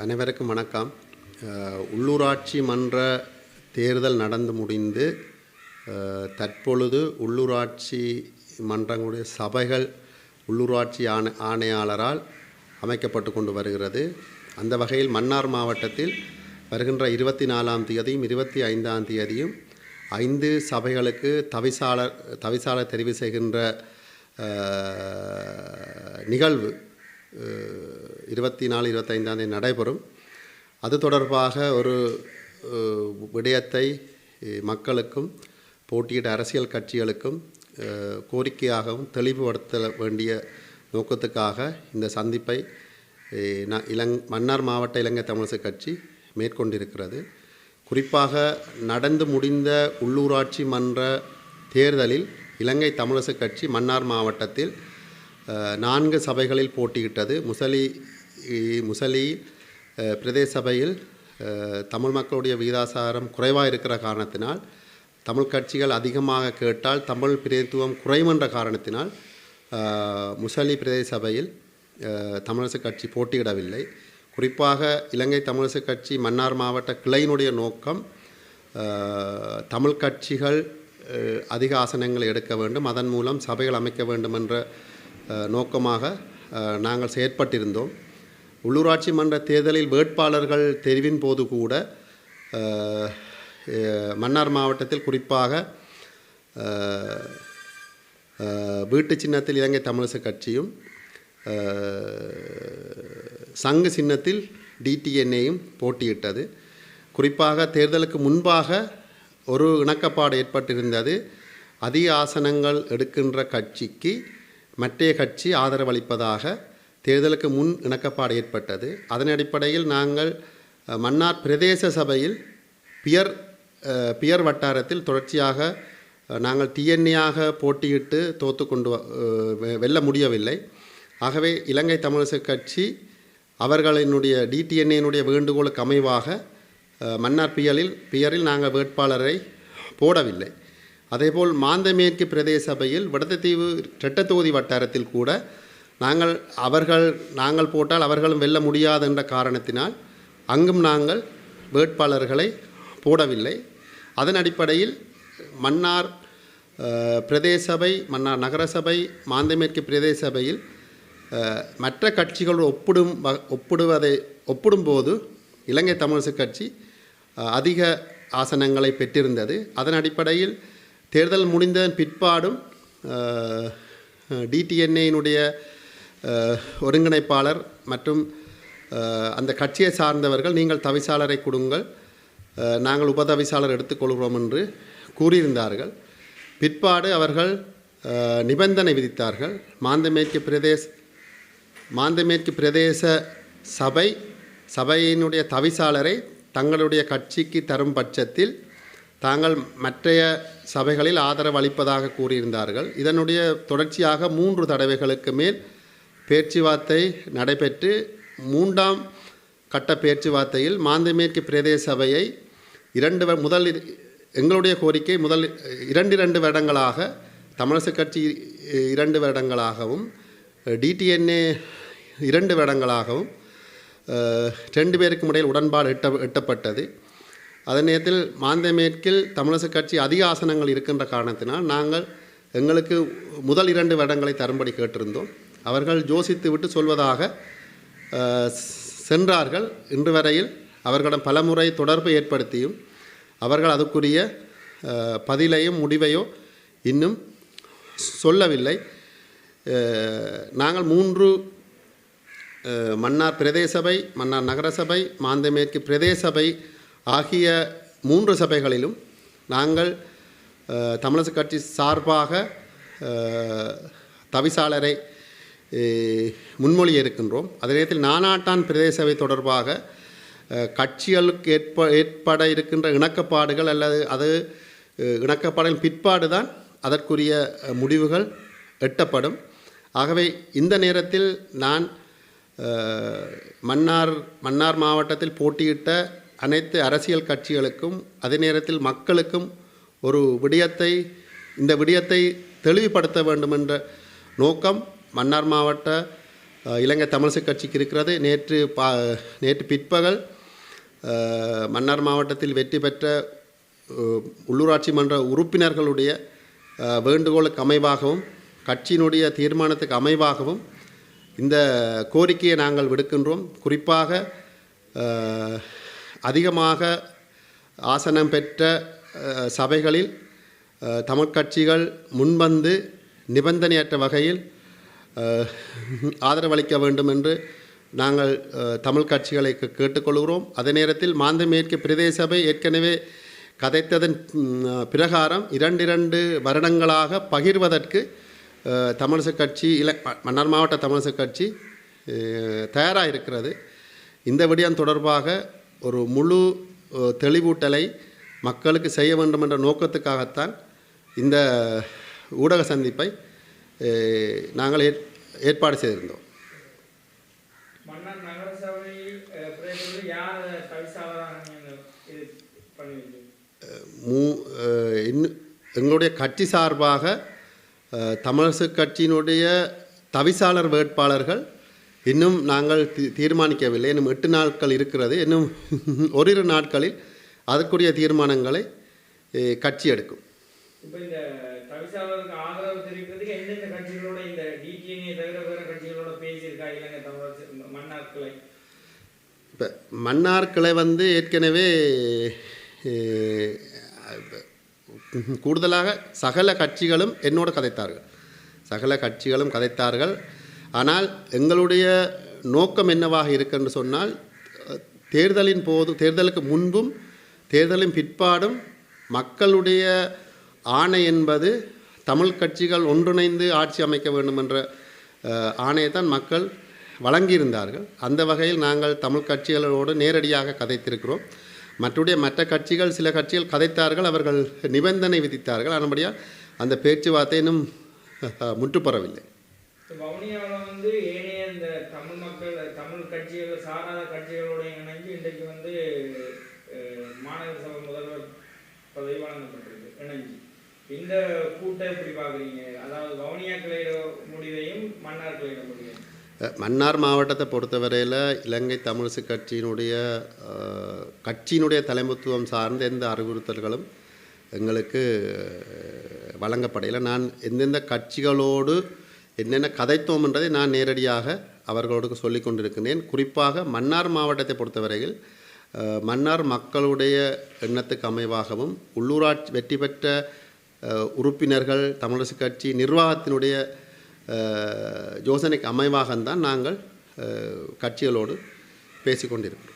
அனைவருக்கும் வணக்கம். உள்ளூராட்சி மன்ற தேர்தல் நடந்து முடிந்து தற்பொழுது உள்ளூராட்சி மன்றங்களுடைய சபைகள் உள்ளூராட்சி ஆணை ஆணையாளரால் அமைக்கப்பட்டு கொண்டு வருகிறது. அந்த வகையில் மன்னார் மாவட்டத்தில் வருகின்ற இருபத்தி நாலாம் தேதியும் இருபத்தி ஐந்தாம் தேதியும் ஐந்து சபைகளுக்கு தவிசாளர் தவிசாளர் தெரிவு செய்கின்ற நிகழ்வு இருபத்தி நாலு இருபத்தைந்தாம் தேதி நடைபெறும். அது தொடர்பாக ஒரு விடயத்தை மக்களுக்கும் போட்டியிட அரசியல் கட்சிகளுக்கும் கோரிக்கையாகவும் தெளிவுபடுத்த வேண்டிய நோக்கத்துக்காக இந்த சந்திப்பை இலங் மன்னார் மாவட்ட இலங்கை தமிழிசை கட்சி மேற்கொண்டிருக்கிறது. குறிப்பாக நடந்து முடிந்த உள்ளூராட்சி மன்ற தேர்தலில் இலங்கை தமிழிசை கட்சி மன்னார் மாவட்டத்தில் நான்கு சபைகளில் போட்டியிட்டது. முசலி முசலி பிரதேச சபையில் தமிழ் மக்களுடைய விகிதாசாரம் குறைவாக இருக்கிற காரணத்தினால் தமிழ் கட்சிகள் அதிகமாக கேட்டால் தமிழ் பிரதித்துவம் குறைவென்ற காரணத்தினால் முசலி பிரதேச சபையில் தமிழரசு கட்சி போட்டியிடவில்லை. குறிப்பாக இலங்கை தமிழரசு கட்சி மன்னார் மாவட்ட கிளையினுடைய நோக்கம் தமிழ் கட்சிகள் அதிக ஆசனங்களை எடுக்க வேண்டும். அதன் மூலம் சபைகள் அமைக்க வேண்டும் என்ற நோக்கமாக நாங்கள் செயற்பட்டிருந்தோம். உள்ளூராட்சி மன்ற தேர்தலில் வேட்பாளர்கள் தெரிவின் போது கூட மன்னார் மாவட்டத்தில் குறிப்பாக வீட்டு சின்னத்தில் இலங்கை தமிழிசை கட்சியும் சங்கு சின்னத்தில் டிடிஎன்ஏயும் போட்டியிட்டது. குறிப்பாக தேர்தலுக்கு முன்பாக ஒரு இணக்கப்பாடு ஏற்பட்டிருந்தது. அதிக ஆசனங்கள் எடுக்கின்ற கட்சிக்கு மற்றைய கட்சி ஆதரவளிப்பதாக தேர்தலுக்கு முன் இணக்கப்பாடு ஏற்பட்டது. அதன் அடிப்படையில் நாங்கள் மன்னார் பிரதேச சபையில் பியர் பியர் வட்டாரத்தில் தொடர்ச்சியாக நாங்கள் டிஎன்ஏயாக போட்டியிட்டு தோத்து கொண்டு வ- வெ- வெல்ல முடியவில்லை. ஆகவே இலங்கை தமிழிசை கட்சி அவர்களினுடைய டிடிஎன்ஏனுடைய வேண்டுகோளுக்கு அமைவாக மன்னார் பியலில் பியரில் நாங்கள் வேட்பாளரை போடவில்லை. அதேபோல் மாந்தமேற்கு பிரதேச சபையில் வடத்தீவு ரெட்டத்தொகுதி வட்டாரத்தில் கூட நாங்கள் அவர்கள் நாங்கள் போட்டால் அவர்களும் வெல்ல முடியாது என்ற காரணத்தினால் அங்கும் நாங்கள் வேட்பாளர்களை போடவில்லை. அதன் அடிப்படையில் மன்னார் பிரதேசபை பிரதேச சபை மன்னார் நகரசபை மாந்தமேற்கு பிரதேச சபையில் மற்ற கட்சிகளோடு ஒப்பிடும் வ- ஒப்பிடுவதை ஒப்பிடும்போது இலங்கை தமிழிசை கட்சி அதிக ஆசனங்களை பெற்றிருந்தது. அதன் அடிப்படையில் தேர்தல் முடிந்ததன் பிற்பாடும் டிடிஎன்ஏயினுடைய ஒருங்கிணைப்பாளர் மற்றும் அந்த கட்சியை சார்ந்தவர்கள் நீங்கள் தவிசாளரை கொடுங்கள் நாங்கள் உபதவிசாளர் எடுத்துக்கொள்கிறோம் என்று கூறியிருந்தார்கள். பிற்பாடு அவர்கள் நிபந்தனை விதித்தார்கள். மாந்தமேற்கு பிரதேச மாந்தமேற்கு பிரதேச சபை சபையினுடைய தவிசாளரை தங்களுடைய கட்சிக்கு தரும் பட்சத்தில் தாங்கள் மற்றைய சபைகளில் ஆதரவு அளிப்பதாக கூறியிருந்தார்கள். இதனுடைய தொடர்ச்சியாக மூன்று தடவைகளுக்கு மேல் பேச்சுவார்த்தை நடைபெற்று மூன்றாம் கட்ட பேச்சுவார்த்தையில் மாந்தமேற்கு பிரதேச சபையை இரண்டு முதல் எங்களுடைய கோரிக்கை முதல் இரண்டு இரண்டு வருடங்களாக தமிழிசை கட்சி இரண்டு வருடங்களாகவும் டிடிஎன்ஏ இரண்டு வருடங்களாகவும் ரெண்டு பேருக்கும் இடையில் உடன்பாடு எட்ட எட்டப்பட்டது. அதே நேரத்தில் மாந்தமேற்கில் தமிழிசை கட்சி அதிக ஆசனங்கள் இருக்கின்ற காரணத்தினால் நாங்கள் எங்களுக்கு முதல் இரண்டு வருடங்களை தரும்படி கேட்டிருந்தோம். அவர்கள் ஜோசித்து விட்டு சொல்வதாக சென்றார்கள். இன்று வரையில் அவர்களிடம் பலமுறை தொடர்பு ஏற்படுத்தியும் அவர்கள் அதுக்குரிய பதிலையும் முடிவையோ இன்னும் சொல்லவில்லை. நாங்கள் மூன்று மன்னார் பிரதேசபை மன்னார் நகரசபை மாந்தமேற்கு பிரதேச சபை ஆகிய மூன்று சபைகளிலும் நாங்கள் அஹ், கட்சி சார்பாக தவிசாளரை முன்மொழி முன்மொழிய இருக்கின்றோம். அதே நேரத்தில் நானாட்டான் பிரதேச சபை தொடர்பாக கட்சிகளுக்கு ஏற்ப ஏற்பட இருக்கின்ற இணக்கப்பாடுகள் அல்லது அது இணக்கப்பாடுகள் பிற்பாடு தான் அதற்குரிய முடிவுகள் எட்டப்படும். ஆகவே இந்த நேரத்தில் நான் மன்னார் மன்னார் மாவட்டத்தில் போட்டியிட்ட அனைத்து அரசியல் கட்சிகளுக்கும் அதே நேரத்தில் மக்களுக்கும் ஒரு விடயத்தை இந்த விடயத்தை தெளிவுபடுத்த வேண்டும் என்ற நோக்கம் மன்னார் மாவட்ட இலங்கை தமிழிசை கட்சிக்கு இருக்கிறது. நேற்று பா நேற்று பிற்பகல் மன்னார் மாவட்டத்தில் வெற்றி பெற்ற உள்ளூராட்சி மன்ற உறுப்பினர்களுடைய வேண்டுகோளுக்கு அமைவாகவும் கட்சியினுடைய தீர்மானத்துக்கு அமைவாகவும் இந்த கோரிக்கையை நாங்கள் விடுக்கின்றோம். குறிப்பாக அதிகமாக ஆசனம் பெற்ற சபைகளில் தமிழ் கட்சிகள் முன்வந்து நிபந்தனையற்ற வகையில் ஆதரவளிக்க வேண்டும் என்று நாங்கள் தமிழ் கட்சிகளை கேட்டுக்கொள்கிறோம். அதே நேரத்தில் மாந்தமேற்கு மேற்கு பிரதேச சபை ஏற்கனவே கதைத்ததன் பிரகாரம் இரண்டிரண்டு வருடங்களாக பகிர்வதற்கு அஹ், தமிழிசை கட்சி இல மன்னர் மன்னார் மாவட்ட தமிழிசை கட்சி தயாராக இருக்கிறது. இந்த விடயம் தொடர்பாக ஒரு முழு தெளிவூட்டலை மக்களுக்கு செய்ய வேண்டும் என்ற நோக்கத்துக்காகத்தான் இந்த ஊடக சந்திப்பை நாங்கள் ஏற் ஏற்பாடு செய்திருந்தோம். மூ இன்னும் எங்களுடைய கட்சி சார்பாக தமிழரசு கட்சியினுடைய தவிசாளர் வேட்பாளர்கள் இன்னும் நாங்கள் தீ- தீர்மானிக்கவில்லை. இன்னும் எட்டு நாட்கள் இருக்கிறது. இன்னும் ஓரிரு நாட்களில் அதற்குரிய தீர்மானங்களை கட்சி எடுக்கும். இப்போ மன்னார் கிளை. வந்து ஏற்கனவே கூடுதலாக சகல கட்சிகளும் என்னோடு கதைத்தார்கள். சகல கட்சிகளும் கதைத்தார்கள். ஆனால் எங்களுடைய நோக்கம் என்னவாக இருக்குன்னு சொன்னால் தேர்தலின் போது தேர்தலுக்கு முன்பும் தேர்தலின் பிற்பாடும் மக்களுடைய ஆணை என்பது தமிழ் கட்சிகள் ஒன்றிணைந்து ஆட்சி அமைக்க வேண்டும் என்ற அஹ், ஆணையைத்தான் மக்கள் வழங்கியிருந்தார்கள். அந்த வகையில் நாங்கள் தமிழ் கட்சிகளோடு நேரடியாக கதைத்திருக்கிறோம். மற்றுடைய மற்ற கட்சிகள் சில கட்சிகள் கதைத்தார்கள் அவர்கள் நிபந்தனை விதித்தார்கள். அதன்படியால் அந்த பேச்சுவார்த்தை இன்னும் முற்றுப்பெறவில்லை. வவுனியாவில் வந்து ஏனைய இந்த தமிழ் மக்கள் தமிழ் கட்சிகள் சாராத கட்சிகளோட இணைஞ்சு இன்றைக்கு வந்து மாநகர சபை முதல்வர் பதவி வழங்கப்பட்டிருக்கு இணைஞ்சு. இந்த கூட்டம் எப்படி பார்க்குறீங்க? அதாவது வவுனியா கிளையிட முடிவையும் மன்னார் கிளையிட முடிவையும். மன்னார் மாவட்டத்தை பொறுத்தவரையில் இலங்கை தமிழிசு கட்சியினுடைய கட்சியினுடைய தலைமைத்துவம் சார்ந்த எந்த அறிவுறுத்தல்களும் எங்களுக்கு வழங்கப்படையில் வழங்கப்படையில நான் எந்தெந்த கட்சிகளோடு என்னென்ன கதைத்தோம் என்றதை நான் நேரடியாக அவர்களோடு சொல்லிக் கொண்டிருக்கிறேன் குறிப்பாக மன்னார் மாவட்டத்தை பொறுத்தவரையில் மன்னார் மக்களுடைய எண்ணத்துக்கு அமைவாகவும் உள்ளூராட்சி வெற்றி பெற்ற உறுப்பினர்கள் தமிழரசு கட்சி நிர்வாகத்தினுடைய யோசனைக்கு அமைவாகத்தான் நாங்கள் கட்சிகளோடு பேசிக்கொண்டிருக்கிறோம்.